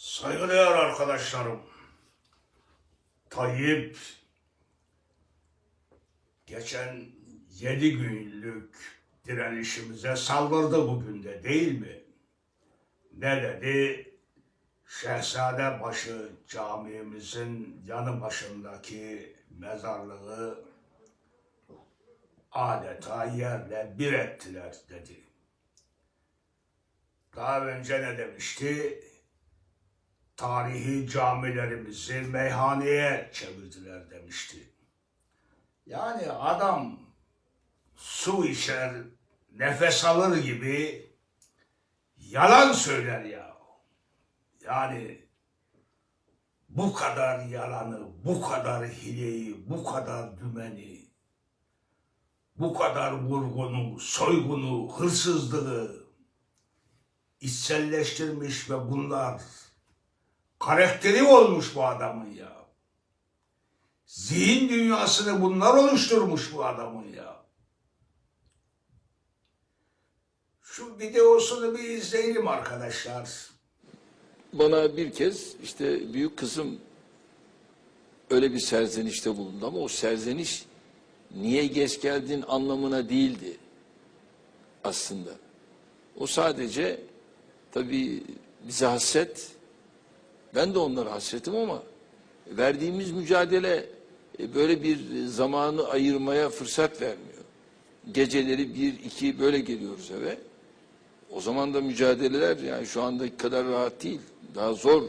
Saygıdeğer arkadaşlarım, Tayyip geçen yedi günlük direnişimize saldırdı bugün de değil mi? Ne dedi? Şehzadebaşı camimizin yanı başındaki mezarlığı adeta yerle bir ettiler dedi. Daha önce ne demişti? Tarihi camilerimizi meyhaneye çevirdiler demişti. Yani adam su içer, nefes alır gibi yalan söyler ya. Yani bu kadar yalanı, bu kadar hileyi, bu kadar dümeni, bu kadar vurgunu, soygunu, hırsızlığı içselleştirmiş ve bunlar karakteri olmuş bu adamın ya. Zihin dünyasını bunlar oluşturmuş bu adamın ya. Şu videosunu bir izleyelim arkadaşlar. Bana bir kez işte büyük kızım öyle bir serzenişte bulundu ama o serzeniş niye geç geldin anlamına değildi aslında. O sadece tabii bize hasret, ben de onlara hasretim ama verdiğimiz mücadele e, böyle bir zamanı ayırmaya fırsat vermiyor. Geceleri bir, iki böyle geliyoruz eve. O zaman da mücadeleler yani şu andaki kadar rahat değil. Daha zor,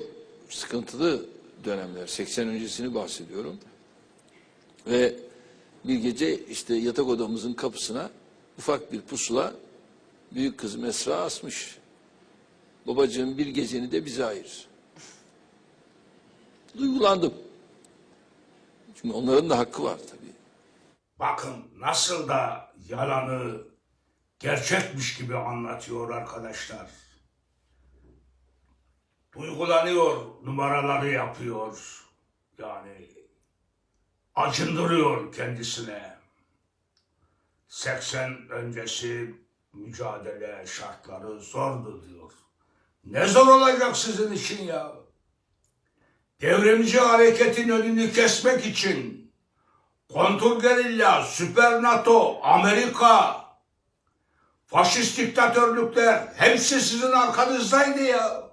sıkıntılı dönemler. 80 öncesini bahsediyorum. Ve bir gece işte yatak odamızın kapısına ufak bir pusula büyük kızım Esra asmış. Babacığım bir geceni de bize ayır. Duygulandım. Çünkü onların da hakkı var tabii. Bakın nasıl da yalanı gerçekmiş gibi anlatıyor arkadaşlar. Duygulanıyor, numaraları yapıyor. Yani acındırıyor kendisine. 80 öncesi mücadele şartları zordu diyor. Ne zor olacak sizin için ya? Devrimci hareketin önünü kesmek için kontrgerilla, süper NATO, Amerika, faşist diktatörlükler hepsi sizin arkanızdaydı ya.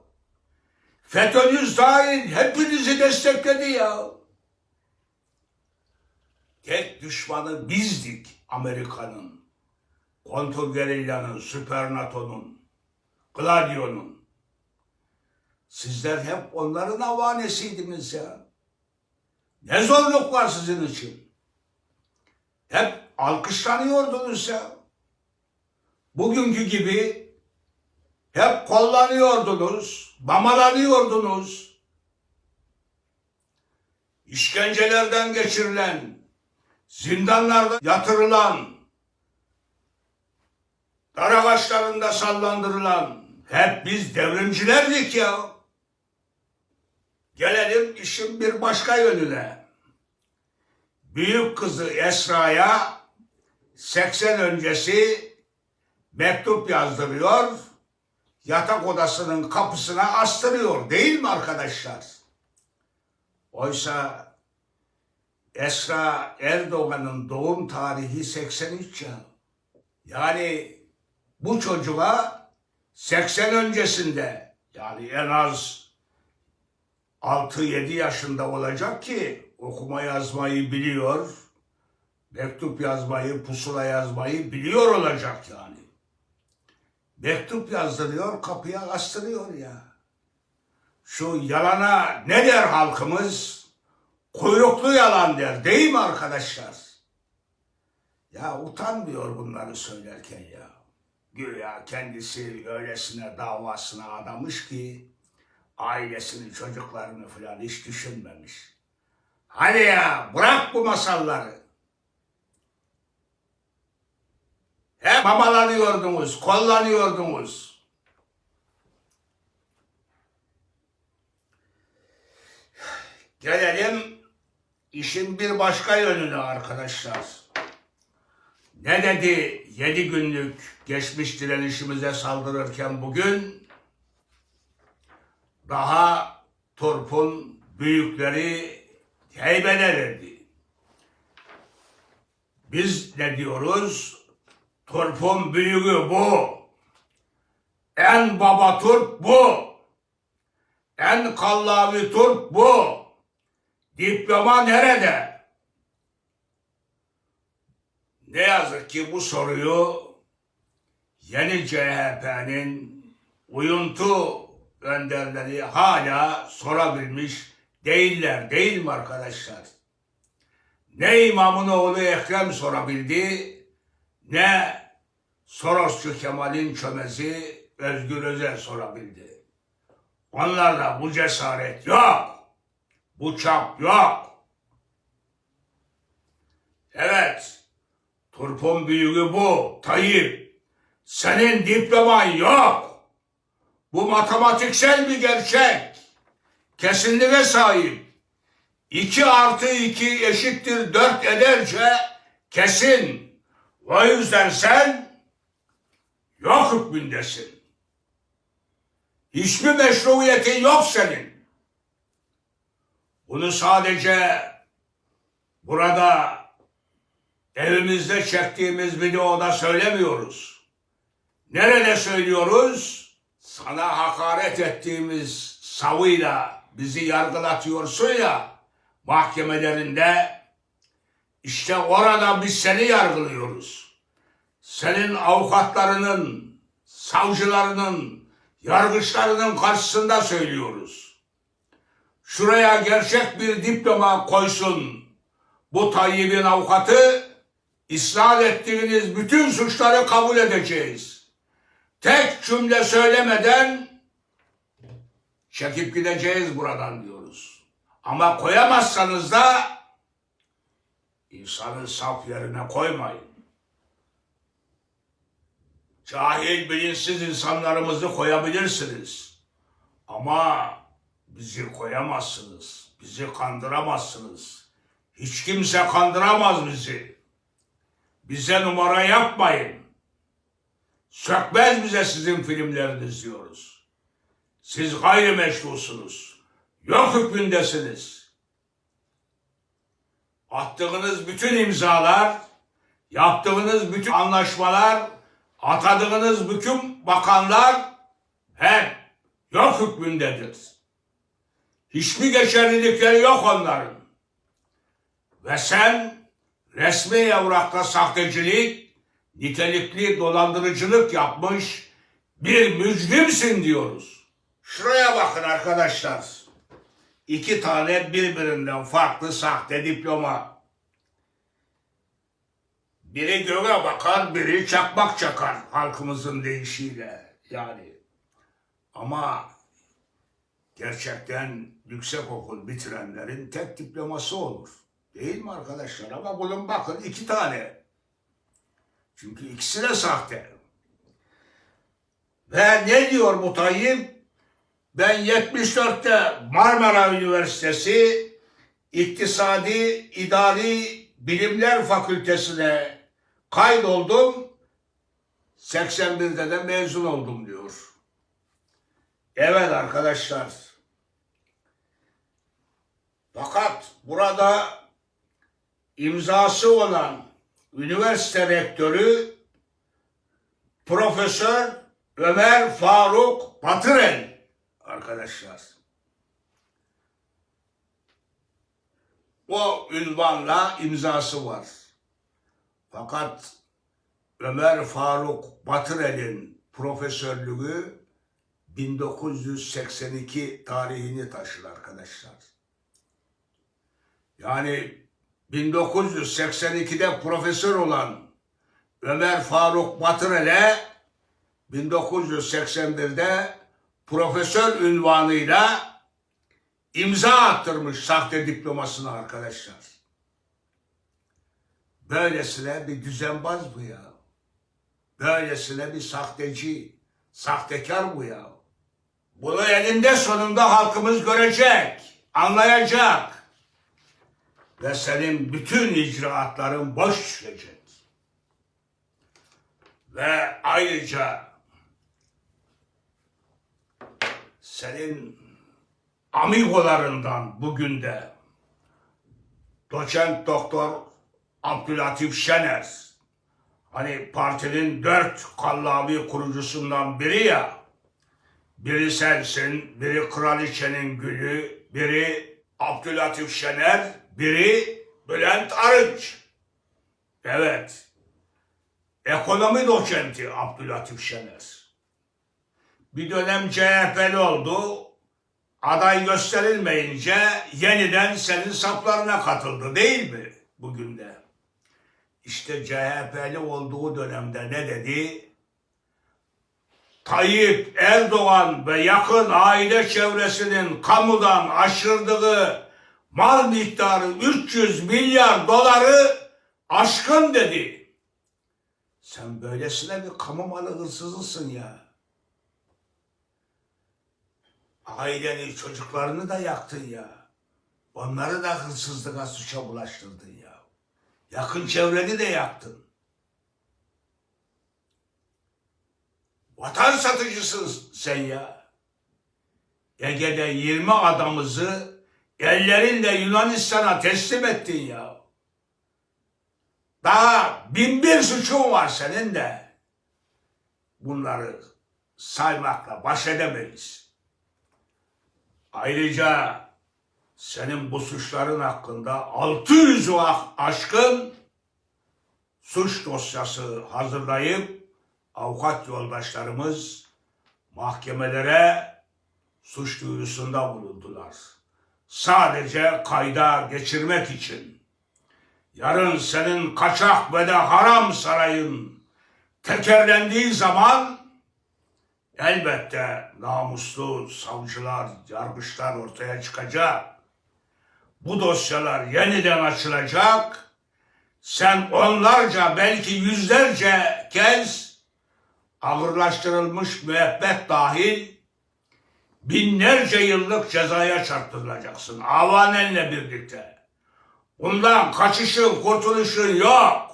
FETÖ'nüz dahil hepinizi destekledi ya. Tek düşmanı bizdik Amerika'nın, kontrgerillanın, süper NATO'nun, Gladio'nun. Sizler hep onların avanesiydiniz ya. Ne zorluk var sizin için? Hep alkışlanıyordunuz ya. Bugünkü gibi hep kullanıyordunuz, mamalanıyordunuz. İşkencelerden geçirilen, zindanlarda yatırılan, dar ağaçlarında sallandırılan hep biz devrimcilerdik ya. Gelelim işin bir başka yönüne. Büyük kızı Esra'ya 80 öncesi mektup yazdırıyor, yatak odasının kapısına astırıyor değil mi arkadaşlar? Oysa Esra Erdoğan'ın doğum tarihi 83 ya. Yani bu çocuğa 80 öncesinde yani en az 6-7 yaşında olacak ki okuma yazmayı biliyor, mektup yazmayı, pusula yazmayı biliyor olacak yani. Mektup yazdırıyor, kapıya astırıyor ya. Şu yalana ne der halkımız? Kuyruklu yalan der değil mi arkadaşlar? Ya utanmıyor bunları söylerken ya. Güya kendisi öylesine davasına adamış ki ailesini, çocuklarını falan hiç düşünmemiş. Hadi ya bırak bu masalları. Hep mamalanıyordunuz, kollanıyordunuz. Gelelim işin bir başka yönüne arkadaşlar. Ne dedi yedi günlük geçmiş direnişimize saldırırken bugün? Daha turpun büyükleri heybelerindi. Biz ne diyoruz? Turpun büyüğü bu. En baba turp bu. En kallavi turp bu. Diploma nerede? Ne yazık ki bu soruyu yeni CHP'nin uyuntu önderleri hala sorabilmiş değiller değil mi arkadaşlar? Ne imamın oğlu Ekrem sorabildi ne Sorosçu Kemal'in çömezi Özgür Özel sorabildi. Onlarda bu cesaret yok. Bu çap yok. Evet. Turpun büyüğü bu. Tayyip. Senin diploman yok. Bu matematiksel bir gerçek. Kesinliğe sahip. 2 artı 2 eşittir 4 ederce kesin. O yüzden sen yok hükmündesin. Hiçbir meşruiyetin yok senin. Bunu sadece burada evimizde çektiğimiz videoda söylemiyoruz. Nerede söylüyoruz? Sana hakaret ettiğimiz savıyla bizi yargılatıyorsun ya mahkemelerinde işte orada biz seni yargılıyoruz. Senin avukatlarının, savcılarının, yargıçlarının karşısında söylüyoruz. Şuraya gerçek bir diploma koysun bu Tayyip'in avukatı, isnat ettiğiniz bütün suçları kabul edeceğiz. Tek cümle söylemeden çekip gideceğiz buradan diyoruz. Ama koyamazsanız da insanı saf yerine koymayın. Cahil, bilinçsiz insanlarımızı koyabilirsiniz. Ama bizi koyamazsınız. Bizi kandıramazsınız. Hiç kimse kandıramaz bizi. Bize numara yapmayın. Sökmez bize sizin filmleriniz diyoruz. Siz gayrimeşrusunuz. Yok hükmündesiniz. Attığınız bütün imzalar, yaptığınız bütün anlaşmalar, atadığınız bütün bakanlar hep yok hükmündedir. Hiçbir geçerlilikleri yok onların. Ve sen resmi evrakta sahtecilik, nitelikli dolandırıcılık yapmış bir mücrimsin diyoruz. Şuraya bakın arkadaşlar. İki tane birbirinden farklı sahte diploma. Biri göğe bakar, biri çakmak çakar halkımızın deyişiyle. Yani ama gerçekten yüksek okul bitirenlerin tek diploması olur. Değil mi arkadaşlar? Ama bunun bakın iki tane. Çünkü ikisi de sahte. Ve ne diyor bu Tayyip? Ben 74'te Marmara Üniversitesi İktisadi İdari Bilimler Fakültesine kaydoldum. 81'de de mezun oldum diyor. Evet arkadaşlar. Fakat burada imzası olan üniversite rektörü Profesör Ömer Faruk Batırel arkadaşlar. O ünvanla imzası var. Fakat Ömer Faruk Batırel'in profesörlüğü 1982 tarihini taşır arkadaşlar. Yani 1982'de profesör olan Ömer Faruk Batırel'e 1981'de profesör ünvanıyla imza attırmış sahte diplomasını arkadaşlar. Böylesine bir düzenbaz bu ya. Böylesine bir sahteci, sahtekar bu ya. Bunu elinde sonunda halkımız görecek, anlayacak. Ve senin bütün icraatların boş düşecek. Ve ayrıca senin amigolarından bugün de doçent doktor Abdülatif Şener hani partinin dört kallavi kurucusundan biri ya biri sensin, biri kraliçenin gülü, biri Abdülatif Şener, biri Bülent Arınç. Evet. Ekonomi doçenti Abdülatif Şener. Bir dönem CHP'li oldu. Aday gösterilmeyince yeniden senin saflarına katıldı değil mi bugün de? İşte CHP'li olduğu dönemde ne dedi? Tayyip Erdoğan ve yakın aile çevresinin kamudan aşırdığı mal miktarı 300 milyar doları aşkın dedi. Sen böylesine bir kamu malı hırsızısın ya. Aileni, çocuklarını da yaktın ya. Onları da hırsızlığa suça bulaştırdın ya. Yakın çevreni de yaktın. Vatan satıcısın sen ya. Ege'de 20 adamımızı ellerinle Yunanistan'a teslim ettin ya. Daha bin bir suçun var senin de. Bunları saymakla baş edemeyiz. Ayrıca senin bu suçların hakkında 600 vah aşkın suç dosyası hazırlayıp avukat yoldaşlarımız mahkemelere suç duyurusunda bulundular. Sadece kayda geçirmek için. Yarın senin kaçak ve de haram sarayın tekerlendiği zaman elbette namuslu savcılar, yargıçlar ortaya çıkacak. Bu dosyalar yeniden açılacak. Sen onlarca belki yüzlerce kez ağırlaştırılmış müebbet dahil binlerce yıllık cezaya çarptırılacaksın avanenle birlikte. Bundan kaçışın, kurtuluşun yok.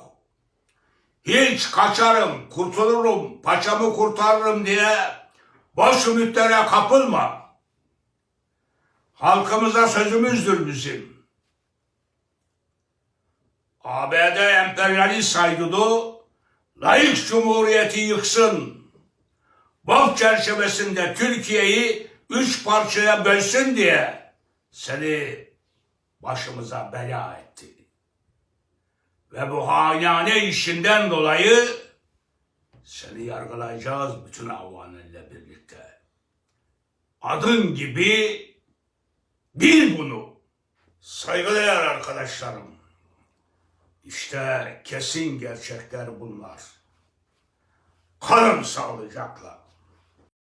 Hiç kaçarım, kurtulurum, paçamı kurtarırım diye boş ümitlere kapılma. Halkımıza sözümüzdür bizim. ABD emperyalist haydudu layık cumhuriyeti yıksın. BOP çerçevesinde Türkiye'yi üç parçaya bölsün diye seni başımıza bela etti. Ve bu hainane işinden dolayı seni yargılayacağız bütün avanenle birlikte. Adın gibi bil bunu. Saygıdeğer arkadaşlarım. İşte kesin gerçekler bunlar. Kalın sağlıcakla.